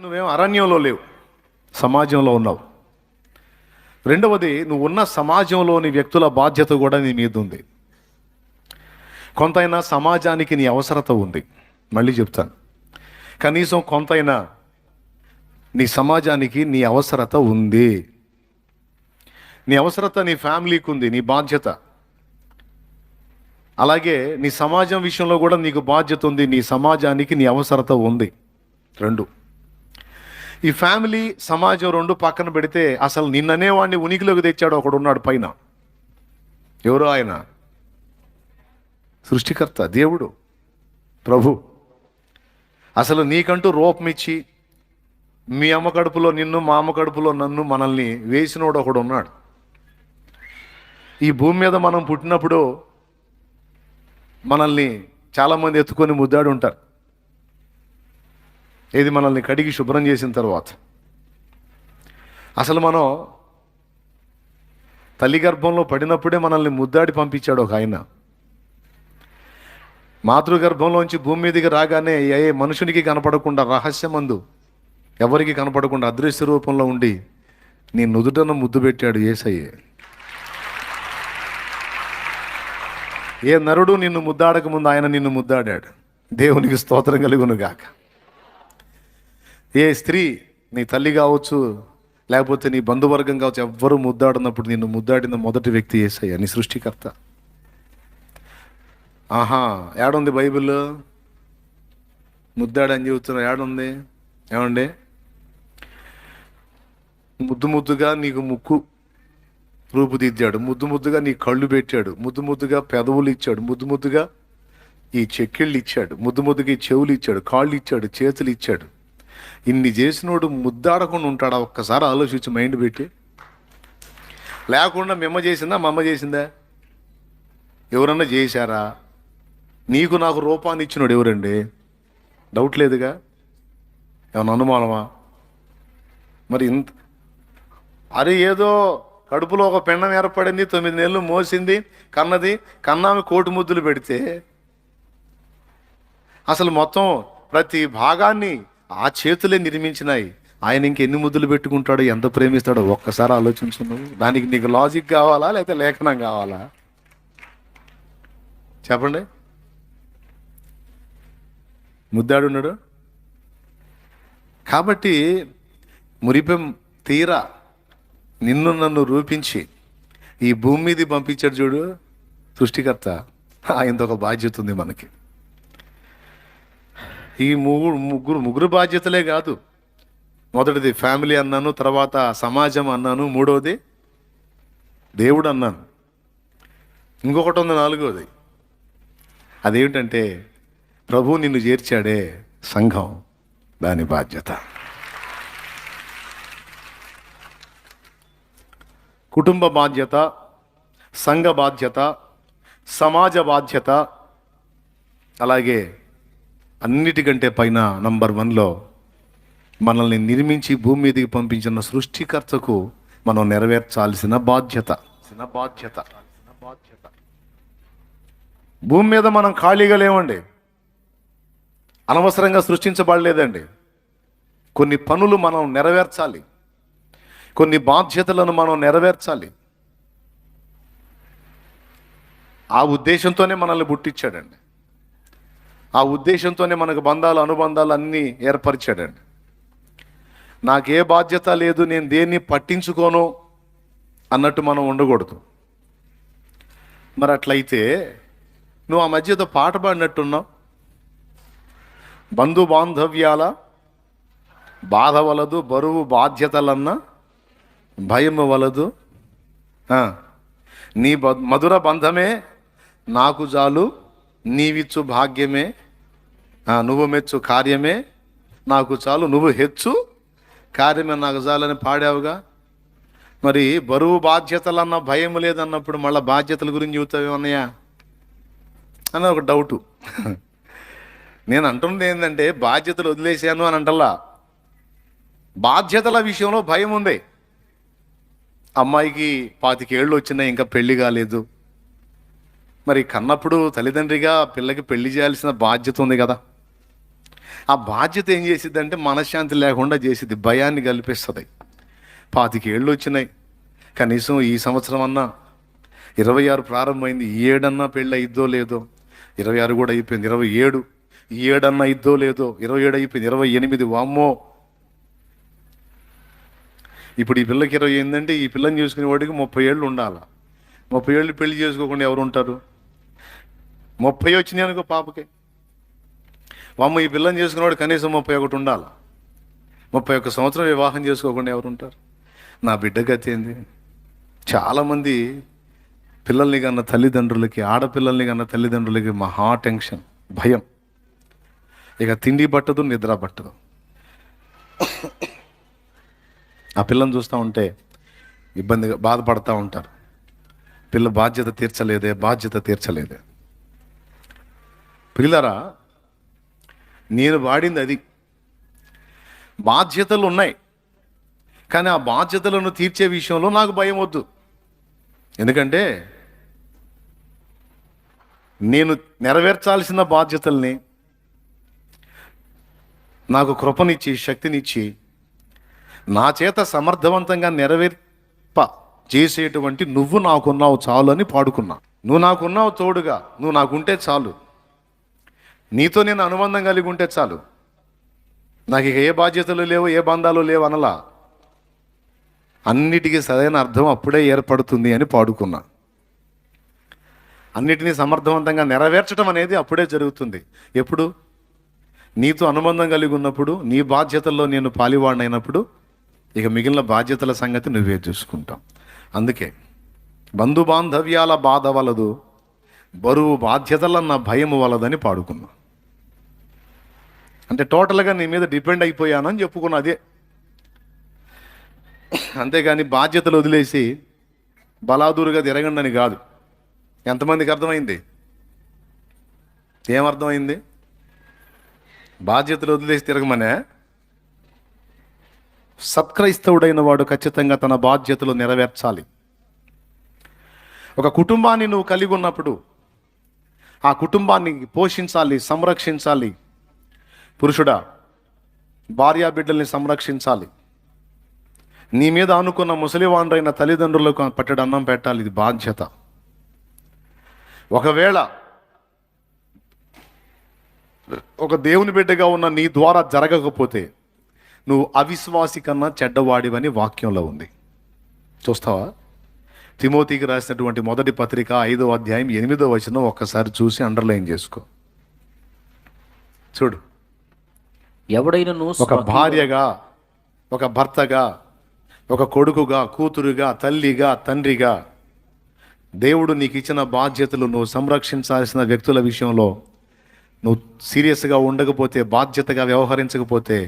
నువ్వేం అరణ్యంలో లేవు సమాజంలో ఉన్నావు. రెండవది నువ్వు ఉన్న సమాజంలోని వ్యక్తుల బాధ్యత కూడా నీ మీద ఉంది. కొంతైనా సమాజానికి నీ అవసరత ఉంది. మళ్ళీ చెప్తాను. కనీసం కొంతైనా నీ సమాజానికి నీ అవసరత ఉంది. నీ అవసరత నీ ఫ్యామిలీకి ఉంది నీ బాధ్యత. అలాగే నీ సమాజం విషయంలో కూడా నీకు బాధ్యత ఉంది నీ సమాజానికి నీ అవసరత ఉంది. రెండు. ఈ ఫ్యామిలీ సమాజం రెండు పక్కన పెడితే అసలు నిన్ననే వాడిని ఉనికిలోకి తెచ్చాడు ఒకడు ఉన్నాడు పైన. ఎవరో ఆయన? సృష్టికర్త దేవుడు ప్రభు. అసలు నీకంటూ రూపం ఇచ్చి మీ అమ్మ కడుపులో నిన్ను మా అమ్మ కడుపులో నన్ను మనల్ని వేసినోడు ఒకడు ఉన్నాడు. ఈ భూమి మీద మనం పుట్టినప్పుడు మనల్ని చాలామంది ఎత్తుకొని ముద్దాడు ఉంటారు ఏది మనల్ని కడిగి శుభ్రం చేసిన తర్వాత. అసలు మనం తల్లి గర్భంలో పడినప్పుడే మనల్ని ముద్దాడి పంపించాడు ఒక ఆయన. మాతృగర్భంలోంచి భూమి మీదకి రాగానే ఏ మనుషునికి కనపడకుండా రహస్యమందు ఎవరికి కనపడకుండా అదృశ్య రూపంలో ఉండి నీ నుదుటను ముద్దు పెట్టాడు ఏసయ్యే. ఏ నరుడు నిన్ను ముద్దాడక ముందు ఆయన నిన్ను ముద్దాడాడు. దేవునికి స్తోత్రం కలుగును గాక ఏ స్త్రీ నీ తల్లి కావచ్చు లేకపోతే నీ బంధువర్గం కావచ్చు ఎవ్వరు ముద్దాడినప్పుడు నిన్ను ముద్దాడిన మొదటి వ్యక్తి ఏసయ్య నీ సృష్టికర్త. ఆహా ఏడుంది బైబిల్లో ముద్దాడని చెబుతున్నా ఏడుంది? ఏమండి? ముద్దు ముద్దుగా నీకు ముక్కు రూపుదిద్దాడు ముద్దు ముద్దుగా నీ కళ్ళు పెట్టాడు ముద్దు ముద్దుగా పెదవులు ఇచ్చాడు ముద్దు ముద్దుగా ఈ చెక్కిళ్ళు ఇచ్చాడు ముద్దు ముద్దుగా ఈ చెవులు ఇచ్చాడు కాళ్ళు ఇచ్చాడు చేతులు ఇచ్చాడు. ఇన్ని చేసినోడు ముద్దాడకుండా ఉంటాడా? ఒక్కసారి ఆలోచించి మైండ్ పెట్టి. లేకుండా మిమ్మ చేసిందా? మమ్మ చేసిందా? ఎవరన్నా చేశారా? నీకు నాకు రూపాన్ని ఇచ్చినోడు ఎవరండి? డౌట్ లేదుగా? ఏమన్నా అనుమానమా? మరి ఇంత అరే ఏదో కడుపులో ఒక పెండం ఏర్పడింది తొమ్మిది నెలలు మోసింది కన్నది కన్నామి కోటి ముద్దులు పెడితే అసలు మొత్తం ప్రతి భాగాన్ని ఆ చేతులే నిర్మించినాయి. ఆయన ఇంకెన్ని ముద్దులు పెట్టుకుంటాడో ఎంత ప్రేమిస్తాడో ఒక్కసారి ఆలోచించుకున్నావు దానికి నీకు లాజిక్ కావాలా లేకపోతే లేఖనం కావాలా? చెప్పండి. ముద్దాడు ఉన్నాడు. కాబట్టి మురిపెం తీరా నిన్ను నన్ను రూపించి ఈ భూమి మీద పంపించాడు చూడు సృష్టికర్త. ఆయనతో ఒక బాధ్యత ఉంది మనకి. ఈ ముగ్గురు ముగ్గురు ముగ్గురు బాధ్యతలే కాదు. మొదటిది ఫ్యామిలీ అన్నాను తర్వాత సమాజం అన్నాను మూడవది దేవుడు అన్నాను. ఇంకొకటి ఉంది నాలుగోది. అదేమిటంటే ప్రభు నిన్ను చేర్చాడే సంఘం దాని బాధ్యత. కుటుంబ బాధ్యత సంఘ బాధ్యత సమాజ బాధ్యత అలాగే అన్నిటికంటే పైన నంబర్ వన్లో మనల్ని నిర్మించి భూమి మీదకి పంపించిన సృష్టికర్తకు మనం నెరవేర్చాల్సిన బాధ్యత. బాధ్యత బాధ్యత. భూమి మీద మనం ఖాళీగా లేవండి. అనవసరంగా సృష్టించబడలేదండి. కొన్ని పనులు మనం నెరవేర్చాలి. కొన్ని బాధ్యతలను మనం నెరవేర్చాలి. ఆ ఉద్దేశంతోనే మనల్ని పుట్టించాడండి. ఆ ఉద్దేశంతోనే మనకు బంధాలు అనుబంధాలు అన్నీ ఏర్పరిచాడండి. నాకే బాధ్యత లేదు నేను దేన్ని పట్టించుకోను అన్నట్టు మనం ఉండకూడదు. మరి అట్లయితే నువ్వు ఆ మధ్యతో పాట పాడినట్టున్నావు. బంధు బాంధవ్యాల బాధ వలదు బరువు బాధ్యతలన్నా భయము వలదు. నీ బ- మధుర బంధమే నాకు చాలు నీవిచ్చు భాగ్యమే నువ్వు మెచ్చు కార్యమే. నాకు చాలు నువ్వు హెచ్చు. కార్యమే నాకు చాలని పాడావుగా. మరి బరువు బాధ్యతలన్న భయం లేదన్నప్పుడు మళ్ళీ బాధ్యతల గురించి చెబుతావేమన్నాయా అని ఒక డౌటు నేను అంటున్నది ఏంటంటే బాధ్యతలు వదిలేశాను అని అంటల్లా. బాధ్యతల విషయంలో భయం ఉంది. అమ్మాయికి పాతికేళ్ళు వచ్చినాయి ఇంకా పెళ్ళి కాలేదు. మరి కన్నప్పుడు తల్లిదండ్రిగా పిల్లకి పెళ్ళి చేయాల్సిన బాధ్యత ఉంది కదా. ఆ బాధ్యత ఏం చేసిద్ది అంటే మనశ్శాంతి లేకుండా చేసిద్ది. భయాన్ని కల్పిస్తుంది. పాతికేళ్ళు వచ్చినాయి కనీసం ఈ సంవత్సరం అన్నా ఇరవై ఆరు ప్రారంభమైంది. ఈ ఏడన్నా పెళ్ళి అయిద్దో లేదో. ఇరవై ఆరు కూడా అయిపోయింది. ఇరవై ఏడు ఈ ఏడన్నా అయిద్దో లేదో. ఇరవై ఏడు అయిపోయింది. ఇరవై ఎనిమిది వామ్మో! ఇప్పుడు ఈ పిల్లకి ఇరవై ఏంటంటే ఈ పిల్లని చూసుకునే వాడికి ముప్పై ఏళ్ళు ఉండాలి? ముప్పై ఏళ్ళు పెళ్ళి చేసుకోకుండా ఎవరు ఉంటారు ముప్పై వచ్చినాయి అనుకో పాపకి. వామ్మ ఈ పిల్లని చేసుకున్నవాడు కనీసం ముప్పై ఒకటి ఉండాలి? ముప్పై ఒక్క సంవత్సరం వివాహం చేసుకోకుండా ఎవరు ఉంటారు నా బిడ్డ గతి ఏంది? చాలామంది పిల్లల్ని కన్న తల్లిదండ్రులకి ఆడపిల్లల్ని కన్న తల్లిదండ్రులకి మహా టెన్షన్ భయం. ఇక తిండి పట్టదు నిద్ర పట్టదు. ఆ పిల్లని చూస్తూ ఉంటే ఇబ్బందిగా బాధపడతా ఉంటారు. పిల్ల బాధ్యత తీర్చలేదే బాధ్యత తీర్చలేదే. పిల్లరా నేను వాడింది అది. బాధ్యతలు ఉన్నాయి. కానీ ఆ బాధ్యతలను తీర్చే విషయంలో నాకు భయం వద్దు. ఎందుకంటే నేను నెరవేర్చాల్సిన బాధ్యతల్ని నాకు కృపనిచ్చి శక్తినిచ్చి నా చేత సమర్థవంతంగా నెరవేర్ప చేసేటువంటి నువ్వు నాకున్నావు చాలు అని పాడుకున్నా. నువ్వు నాకున్నావు తోడుగా. నువ్వు నాకుంటే చాలు. నీతో నేను అనుబంధం కలిగి ఉంటే చాలు. నాకు ఇక ఏ బాధ్యతలు లేవు ఏ బంధాలు లేవు అనలా. అన్నిటికీ సరైన అర్థం అప్పుడే ఏర్పడుతుంది అని పాడుకున్నా. అన్నిటినీ సమర్థవంతంగా నెరవేర్చడం అనేది అప్పుడే జరుగుతుంది. ఎప్పుడు? నీతో అనుబంధం కలిగి ఉన్నప్పుడు నీ బాధ్యతల్లో నేను పాలివాడినైనప్పుడు ఇక మిగిలిన బాధ్యతల సంగతి నువ్వే చూసుకుంటాం అందుకే బంధు బాంధవ్యాల బాధ వలదు. బరువు బాధ్యతలన్న భయము వలదని పాడుకున్నా. అంటే టోటల్గా నీ మీద డిపెండ్ అయిపోయానని చెప్పుకున్నా అదే. అంతేగాని బాధ్యతలు వదిలేసి బలాదూరుగా తిరగండి అని కాదు. ఎంతమందికి అర్థమైంది? ఏమర్థమైంది? బాధ్యతలు వదిలేసి తిరగమనే? సత్క్రైస్తవుడైన వాడు ఖచ్చితంగా తన బాధ్యతలు నెరవేర్చాలి. ఒక కుటుంబాన్ని నువ్వు కలిగి ఉన్నప్పుడు ఆ కుటుంబాన్ని పోషించాలి సంరక్షించాలి. పురుషుడా భార్యా బిడ్డల్ని సంరక్షించాలి. నీ మీద అనుకున్న ముసలివాండ్రైన తల్లిదండ్రులకు పట్టడం అన్నం పెట్టాలి ఇది బాధ్యత. ఒకవేళ ఒక దేవుని బిడ్డగా ఉన్న నీ ద్వారా జరగకపోతే నువ్వు అవిశ్వాసి కన్నా చెడ్డవాడివని వాక్యంలో ఉంది. చూస్తావా? తిమోతికి రాసినటువంటి మొదటి పత్రిక ఐదో అధ్యాయం ఎనిమిదో వచనం ఒక్కసారి చూసి అండర్లైన్ చేసుకో. చూడు. ఎవడైనను ఒక భార్యగా ఒక భర్తగా ఒక కొడుకుగా కూతురుగా తల్లిగా తండ్రిగా దేవుడు నీకు ఇచ్చిన బాధ్యతలు నువ్వు సంరక్షించాల్సిన వ్యక్తుల విషయంలో నువ్వు సీరియస్గా ఉండకపోతే బాధ్యతగా వ్యవహరించకపోతే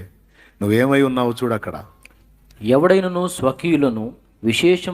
నువ్వేమై ఉన్నావు చూడు అక్కడ. ఎవడైనను స్వకీయులను విశేష